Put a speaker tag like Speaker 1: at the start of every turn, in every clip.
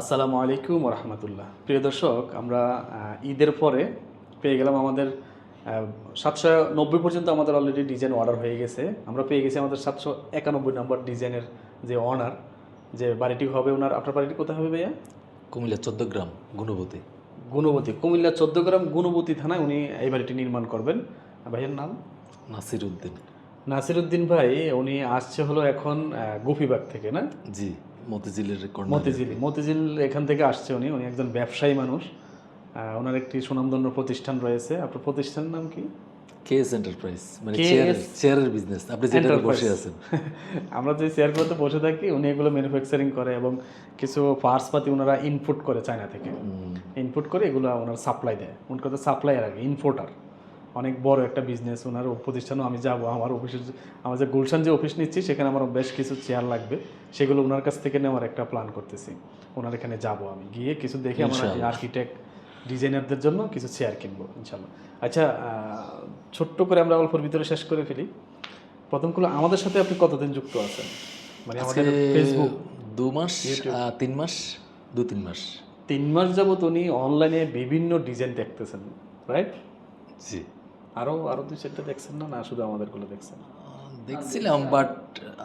Speaker 1: আসসালামু আলাইকুম রহমতুল্লাহ প্রিয় দর্শক আমরা ঈদের পরে পেয়ে গেলাম আমাদের সাতশো নব্বই পর্যন্ত আমাদের অলরেডি ডিজাইন অর্ডার হয়ে গেছে। আমরা পেয়ে গেছি আমাদের সাতশো একানব্বই নম্বর ডিজাইনের যে অনার যে বাড়িটি হবে ওনার আপনার বাড়িটি কোথায় হবে ভাইয়া?
Speaker 2: কুমিল্লা চোদ্দ গ্রাম গুণবতী।
Speaker 1: গুণবতী কুমিল্লা চোদ্দ গ্রাম গুণবতী থানায় উনি এই বাড়িটি নির্মাণ করবেন। ভাইয়ের নাম?
Speaker 2: নাসির উদ্দিন
Speaker 1: নাসিরুদ্দিন ভাই উনি আসছে হলো এখন গোপীবাগ থেকে না?
Speaker 2: জি। মতিঝিলের
Speaker 1: মতিঝিল মতিঝিল এখান থেকে আসছে উনি। উনি একজন ব্যবসায়ী মানুষ। ওনার একটি সুনামধন্য প্রতিষ্ঠান রয়েছে। আপনার প্রতিষ্ঠানের নাম কি?
Speaker 2: কেএস এন্টারপ্রাইজ মানে চেয়ারের বিজনেস আপনি যেটা বসে আছেন।
Speaker 1: আমরা যে চেয়ারগুলোতে বসে থাকি উনি এগুলো ম্যানুফ্যাকচারিং করে এবং কিছু পার্টস পাতি ওনারা ইনপুট করে চায়না থেকে। ইনপুট করে এগুলো ওনার সাপ্লাই দেয়। উনকে কথা সাপ্লাইয়ার আগে ইনপোর্টার অনেক বড় একটা বিজনেস ওনার প্রতিষ্ঠানও আমি যাব। আমার অফিসের আমার যে গুলশান যে অফিস নিচ্ছি সেখানে আমার বেশ কিছু চেয়ার লাগবে। সেগুলো ওনার কাছ থেকে নেওয়ার একটা প্ল্যান করতেছি। ওনার এখানে যাব আমি। গিয়ে কিছু দেখে আমার আর্কিটেক্ট ডিজাইনারদের জন্য কিছু চেয়ার কিনবো ইনশাল্লাহ আচ্ছা ছোট্ট করে আমরা অল্পর ভিতরে শেষ করে ফেলি। প্রথম করে আমাদের সাথে আপনি কতদিন যুক্ত আছেন? মানে আমাদের ফেসবুক
Speaker 2: দু মাস তিন মাস দু তিন মাস।
Speaker 1: তিন মাস যাবত উনি অনলাইনে বিভিন্ন ডিজাইন দেখতেছেন রাইট
Speaker 2: জি।
Speaker 1: আরও আরও দুই চারটা দেখছেন না? না শুধু আমাদেরগুলো দেখছেন।
Speaker 2: দেখছিলাম বাট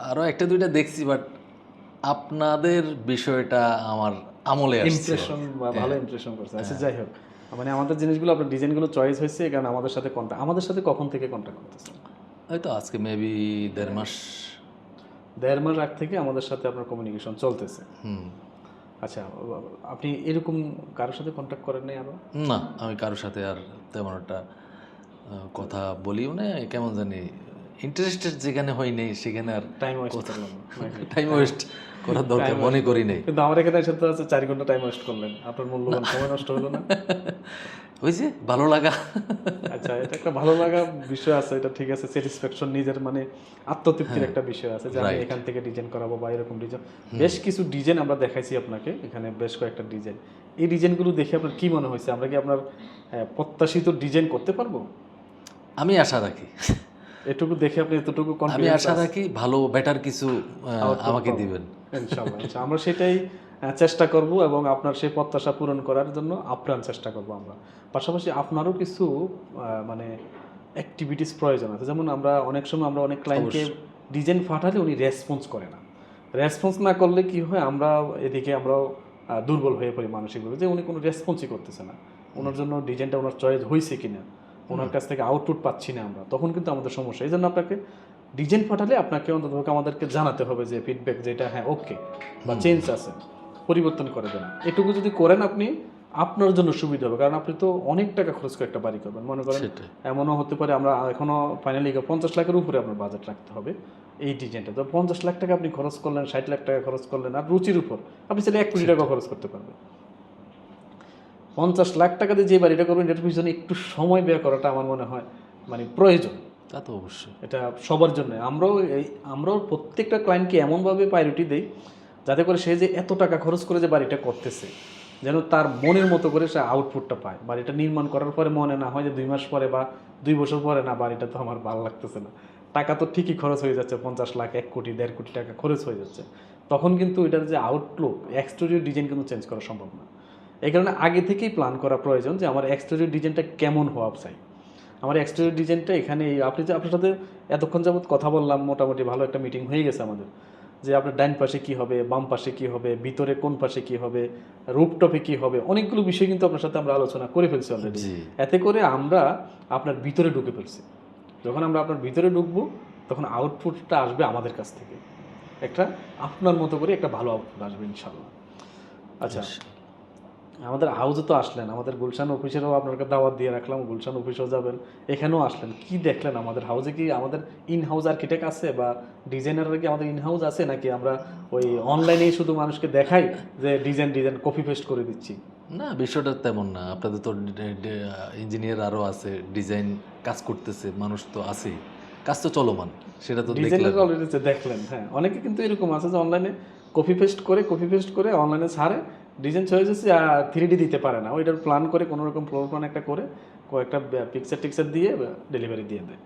Speaker 2: আরও একটা দুইটা দেখছি বাট আপনাদের বিষয়টা আমার আমলে
Speaker 1: ইমপ্রেশন ভালো ইমপ্রেশন করছে। আচ্ছা যাই হোক। মানে আমাদের জিনিসগুলো আপনার ডিজাইনগুলো চয়েস হয়েছে কারণ আমাদের সাথে কন্ট্যাক্ট আমাদের সাথে কখন থেকে কন্ট্যাক্ট করতেছেন?
Speaker 2: হয়তো আজকে মেবি দেড় মাস।
Speaker 1: দেড় মাস আগ থেকে আমাদের সাথে আপনার কমিউনিকেশন চলতেছে।
Speaker 2: হুম।
Speaker 1: আচ্ছা আপনি এরকম কারোর সাথে কন্ট্যাক্ট করেন নাই আরও?
Speaker 2: না আমি কারোর সাথে আর তেমন একটা কথা বলিও না কেমন জানি ইন্টারেস্টেড যেখানে হয় নেই সেখানে আর
Speaker 1: টাইম ওয়েস্ট
Speaker 2: টাইম ওয়েস্ট করার দরকার মনে করি নেই।
Speaker 1: কিন্তু আমার এখানে তো আছে চার ঘণ্টা টাইম ওয়েস্ট করলেন। আপনার মূল্যবান সময় নষ্ট হলো না?
Speaker 2: ওই যে ভালো লাগা।
Speaker 1: আচ্ছা এটা একটা ভালো লাগা বিষয় আছে এটা ঠিক আছে স্যাটিসফ্যাকশন নিজের মানে আত্মতৃপ্তির একটা বিষয় আছে যে আমি এখান থেকে ডিজাইন করাবো বা এরকম ডিজাইন বেশ কিছু ডিজাইন আমরা দেখাইছি আপনাকে এখানে বেশ কয়েকটা ডিজাইন এই ডিজাইনগুলো দেখে আপনার কি মনে হয়েছে? আমরা কি আপনার প্রত্যাশিত ডিজাইন করতে পারব?
Speaker 2: আমি আশা রাখি।
Speaker 1: এটুকু দেখে আপনি এতটুকু
Speaker 2: আমি আশা রাখি ভালো বেটার কিছু আমাকে দিবেন।
Speaker 1: ইনশাআল্লাহ আমরা সেটাই চেষ্টা করব এবং আপনার সেই প্রত্যাশা পূরণ করার জন্য আপ্রাণ চেষ্টা করব আমরা। পাশাপাশি আপনারও কিছু মানে অ্যাক্টিভিটিস প্রয়োজন আছে। যেমন আমরা অনেক সময় আমরা অনেক ক্লায়েন্টকে ডিজাইন পাঠালে উনি রেসপন্স করে না। রেসপন্স না করলে কি হয় আমরা এদিকে আমরাও আহ, দুর্বল হয়ে পড়ি মানসিকভাবে যে উনি কোনো রেসপন্সই করতেছে না। ওনার জন্য ডিজাইনটা ওনার চয়েস হয়েছে কিনা। ওনার কাছ থেকে আউটপুট পাচ্ছি না আমরা। তখন কিন্তু আমাদের সমস্যা। এই জন্য আপনাকে ডিজাইন পাঠালে আপনাকে অন্তত আমাদেরকে জানাতে হবে যে ফিডব্যাক যেটা হ্যাঁ ওকে বা চেঞ্জ আছে। পরিবর্তন করে দেন। এটুকু যদি করেন আপনি আপনার জন্য সুবিধা হবে। কারণ আপনি তো অনেক টাকা খরচ করে একটা বাড়ি করবেন। মনে করেন এমনও হতে পারে আমরা এখনও ফাইনালি পঞ্চাশ লাখের উপরে আপনার বাজেট রাখতে হবে এই ডিজাইনটা তো পঞ্চাশ লাখ টাকা আপনি খরচ করলেন ষাট লাখ টাকা খরচ করলেন আর রুচির উপর। আপনি চাইলে এক কোটি টাকা খরচ করতে পারবেন। পঞ্চাশ লাখ টাকা দিয়ে যে বাড়িটা করবেন এটার পিছনে একটু সময় ব্যয় করাটা আমার মনে হয় মানে প্রয়োজন।
Speaker 2: তা তো অবশ্যই।
Speaker 1: এটা সবার জন্য। আমরাও এই আমরাও প্রত্যেকটা ক্লায়েন্টকে এমনভাবে প্রায়োরিটি দেই যাতে করে সে যে এত টাকা খরচ করে যে বাড়িটা করতেছে যেন তার মনের মতো করে সে আউটপুটটা পায়। বাড়িটা নির্মাণ করার পরে মনে না হয় যে দুই মাস পরে বা দুই বছর পরে না বাড়িটা তো আমার ভালো লাগতেছে না। টাকা তো ঠিকই খরচ হয়ে যাচ্ছে পঞ্চাশ লাখ এক কোটি দেড় কোটি টাকা খরচ হয়ে যাচ্ছে। তখন কিন্তু এটার যে আউটলুক এক্সটেরিয়র ডিজাইন কিন্তু চেঞ্জ করা সম্ভব না। এই কারণে আগে থেকেই প্ল্যান করা প্রয়োজন যে আমার এক্সটেরিয়র ডিজাইনটা কেমন হওয়া চাই। আমার এক্সটেরিয়র ডিজাইনটা এখানে এই- আপনি যে আপনার সাথে এতক্ষণ যাবত কথা বললাম মোটামুটি ভালো একটা মিটিং হয়ে গেছে আমাদের। যে আপনার ডাইন পাশে কি হবে বাম পাশে কি হবে ভিতরে কোন পাশে কি হবে রুপটপে কি হবে অনেকগুলো বিষয় কিন্তু আপনার সাথে আমরা আলোচনা করে ফেলছি অলরেডি এতে করে আমরা আপনার ভিতরে ঢুকে ফেলছি। যখন আমরা আপনার ভিতরে ঢুকবো তখন আউটপুটটা আসবে আমাদের কাছ থেকে। একটা আপনার মতো করে একটা ভালো আউটপুট আসবে ইনশাল্লাহ আচ্ছা। আমাদের হাউসে তো আসলেন আমাদের গুলশান অফিসেরও আপনাকে দাওয়াত দিয়ে রাখলাম গুলশান অফিসেও যাবেন এখানেও আসলেন কি দেখলেন? আমাদের হাউসে কি আমাদের ইন হাউস আর্কিটেক্ট আছে বা ডিজাইনাররা কি আমাদের ইন হাউস আছে নাকি আমরা ওই অনলাইনেই শুধু মানুষকে দেখাই যে ডিজাইন ডিজাইন কপি পেস্ট করে দিচ্ছি?
Speaker 2: না বিষয়টা তেমন না আপনাদের তো ইঞ্জিনিয়ার আরও আছে ডিজাইন কাজ করতেছে মানুষ তো আছেই কাজ তো চলমান সেটা তো
Speaker 1: ডিজাইনার অলরেডি দেখলেন হ্যাঁ অনেকে কিন্তু এরকম আছে যে অনলাইনে কপি পেস্ট করে কপি পেস্ট করে অনলাইনে ছাড়ে ডিজাইন চয়েস হচ্ছে থ্রি ডি দিতে পারে না। ওইটার প্ল্যান করে কোনো রকম ফ্লোর প্ল্যান একটা করে কয়েকটা পিকচার টিকচার দিয়ে ডেলিভারি দিয়ে দেয়।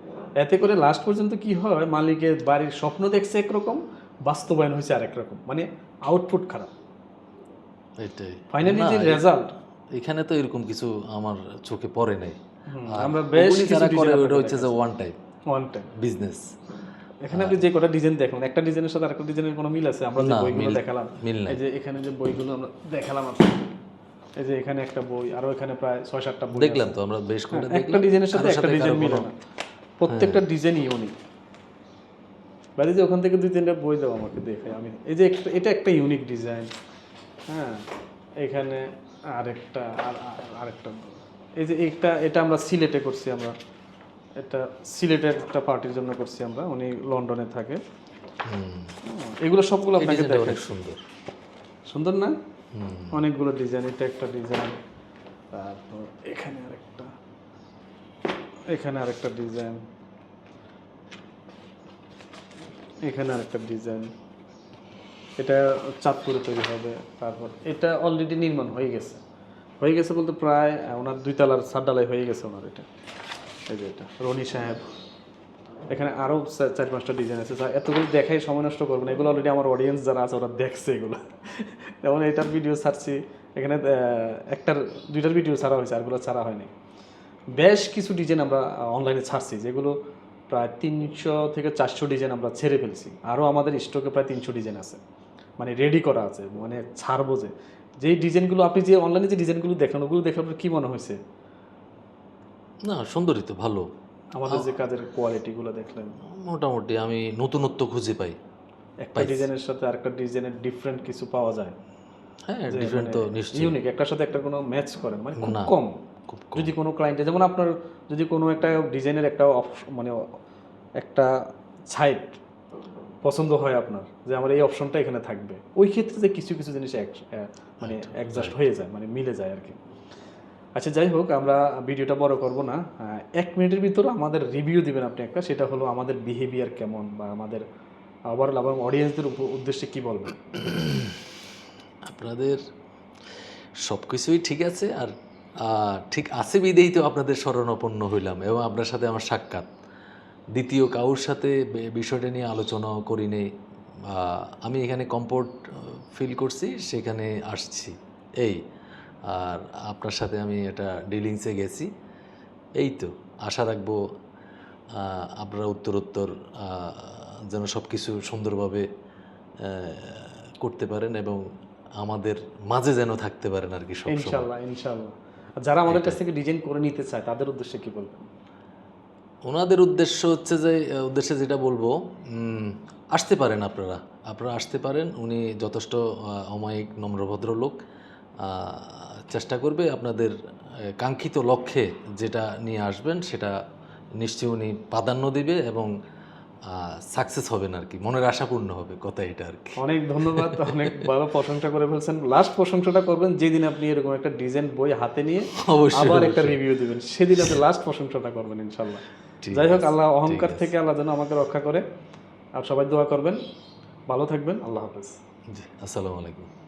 Speaker 1: এতে করে লাস্ট পর্যন্ত কি হয় মালিকের বাড়ির স্বপ্ন দেখছে একরকম বাস্তবায়ন হয়েছে আরেক রকম। মানে আউটপুট খারাপ।
Speaker 2: এটাই।
Speaker 1: ফাইনালি যে রেজাল্ট
Speaker 2: এখানে তো এরকম কিছু আমার চোখে পড়ে নাই।
Speaker 1: আমরা বেশ
Speaker 2: যারা করে ওটা হচ্ছে যে one time
Speaker 1: one time
Speaker 2: business
Speaker 1: এখানে আপনি যে কটা ডিজাইন দেখলেন একটা ডিজাইনের সাথে আরেকটা ডিজাইনের কোনো মিল আছে? আমরা যে বইগুলো দেখালাম
Speaker 2: মিল নাই।
Speaker 1: এই যে এখানে যে বইগুলো আমরা দেখালাম এই যে এখানে একটা বই আরও এখানে প্রায় ছয় সাতটা বই
Speaker 2: দেখলাম তো আমরা বেশ
Speaker 1: হ্যাঁ, একটা ডিজাইনের সাথে একটা ডিজাইন মিলে না। প্রত্যেকটা ডিজাইন ইউনিক বাইরে যে ওখান থেকে দুই তিনটা বই দাও আমাকে দেখে আমি। এই যে একটা এটা একটা ইউনিক ডিজাইন হ্যাঁ এখানে আরেকটা আর আর- আরেকটা এই যে একটা এটা আমরা সিলেটে করছি আমরা। এটা সিলেটের একটা পার্টির জন্য করছি আমরা। উনি লন্ডনে থাকে। এগুলো সবগুলো আপনাকে
Speaker 2: অনেক সুন্দর।
Speaker 1: সুন্দর না? অনেকগুলো ডিজাইন এটা একটা ডিজাইন তারপর এখানে আরেকটা এখানে আরেকটা ডিজাইন এখানে আরেকটা ডিজাইন এটা চাঁদপুরে তৈরি হবে তারপর এটা অলরেডি নির্মাণ হয়ে গেছে। হয়ে গেছে বলতে প্রায় ওনার দুই তলার সাতডালাই হয়ে গেছে ওনার এটা। এই যে এটা। রনি সাহেব। এখানে আরও চার পাঁচটা ডিজাইন আছে। এতগুলো দেখাই সময় নষ্ট করব না। এগুলো অলরেডি আমার অডিয়েন্স যারা আছে, ওরা দেখছে এগুলো। যেমন এটার ভিডিও ছাড়ছি। এখানে একটার, দুইটার ভিডিও ছাড়া হয়েছে, আরগুলো ছাড়া হয়নি। বেশ কিছু ডিজাইন আমরা অনলাইনে ছাড়ছি, যেগুলো প্রায় তিনশো থেকে চারশো ডিজাইন আমরা ছেড়ে ফেলছি। আরও আমাদের স্টকে প্রায় তিনশো ডিজাইন আছে। মানে রেডি করা আছে মানে ছাড়বো যে। যেই ডিজাইনগুলো আপনি যে অনলাইনে যে ডিজাইনগুলো দেখলেন, ওগুলো দেখে আপনার কী মনে হয়েছে?
Speaker 2: না সুন্দরই তো ভালো।
Speaker 1: আমাদের যে কাজের কোয়ালিটিগুলো দেখলেন।
Speaker 2: মোটামুটি আমি নতুনত্ব খুঁজে পাই।
Speaker 1: একটা ডিজাইনের সাথে আরেকটা ডিজাইনের ডিফারেন্ট কিছু পাওয়া যায়।
Speaker 2: হ্যাঁ ডিফারেন্ট তো নিশ্চয়ই।
Speaker 1: ইউনিক একটার সাথে একটা কোনো ম্যাচ করেন মানে খুব কম।
Speaker 2: খুব
Speaker 1: যদি কোনো ক্লায়েন্টে যেমন আপনার যদি কোনো একটা ডিজাইনের একটা মানে একটা সাইট পছন্দ হয় আপনার যে আমার এই অপশনটা এখানে থাকবে। ওই ক্ষেত্রে যে কিছু কিছু জিনিস এক- মানে অ্যাডজাস্ট হয়ে যায় মানে মিলে যায় আর কি। আচ্ছা যাই হোক, আমরা ভিডিওটা বড় করব না। এক মিনিটের ভিতর আমাদের রিভিউ দিবেন আপনি একটা, সেটা হলো আমাদের বিহেভিয়ার কেমন বা আমাদের ওভারঅল আবার অডিয়েন্সদের উদ্দেশ্যে কি বলবেন?
Speaker 2: আপনাদের সব কিছুই ঠিক আছে, আর ঠিক আছে বিদেই তো আপনাদের শরণাপন্ন হইলাম, এবং আপনার সাথে আমার সাক্ষাৎ। দ্বিতীয় কাউর সাথে বিষয়টা নিয়ে আলোচনাও করি নেই আমি এখানে কমফোর্ট ফিল করছি, সেখানে আসছি। এই আর আপনার সাথে আমি এটা ডিলিংসে গেছি। এই তো আশা রাখব আপনারা উত্তরোত্তর যেন সব কিছু সুন্দরভাবে করতে পারেন এবং আমাদের মাঝে যেন থাকতে পারেন আর কি সব
Speaker 1: ইনশাল্লাহ ইনশাল্লাহ। যারা আমাদের কাছ থেকে ডিজাইন করে নিতে চায় তাদের উদ্দেশ্যে কি বলবেন?
Speaker 2: ওনাদের উদ্দেশ্য হচ্ছে যে উদ্দেশ্যে যেটা বলব আসতে পারেন আপনারা। আপনারা আসতে পারেন উনি যথেষ্ট অমায়িক নম্রভদ্র লোক চেষ্টা করবে আপনাদের কাঙ্ক্ষিত লক্ষ্যে যেটা নিয়ে আসবেন সেটা নিশ্চয়ই উনি প্রাধান্য দিবে এবং সাকসেস হবেন আর কি। মনের আশাপূর্ণ হবে কথা এটা আর কি।
Speaker 1: অনেক ধন্যবাদ অনেক ভালো প্রশংসা করে ফেলছেন। লাস্ট প্রশংসাটা করবেন যেদিন আপনি এরকম একটা ডিজাইন বই হাতে নিয়ে
Speaker 2: অবশ্যই
Speaker 1: আবার একটা রিভিউ দিবেন। সেদিন আপনি লাস্ট প্রশংসাটা করবেন ইনশাল্লাহ যাই হোক আল্লাহ অহংকার থেকে আল্লাহ যেন আমাকে রক্ষা করে। আর সবাই দোয়া করবেন। ভালো থাকবেন আল্লাহ হাফেজ।
Speaker 2: জি আসসালামু আলাইকুম।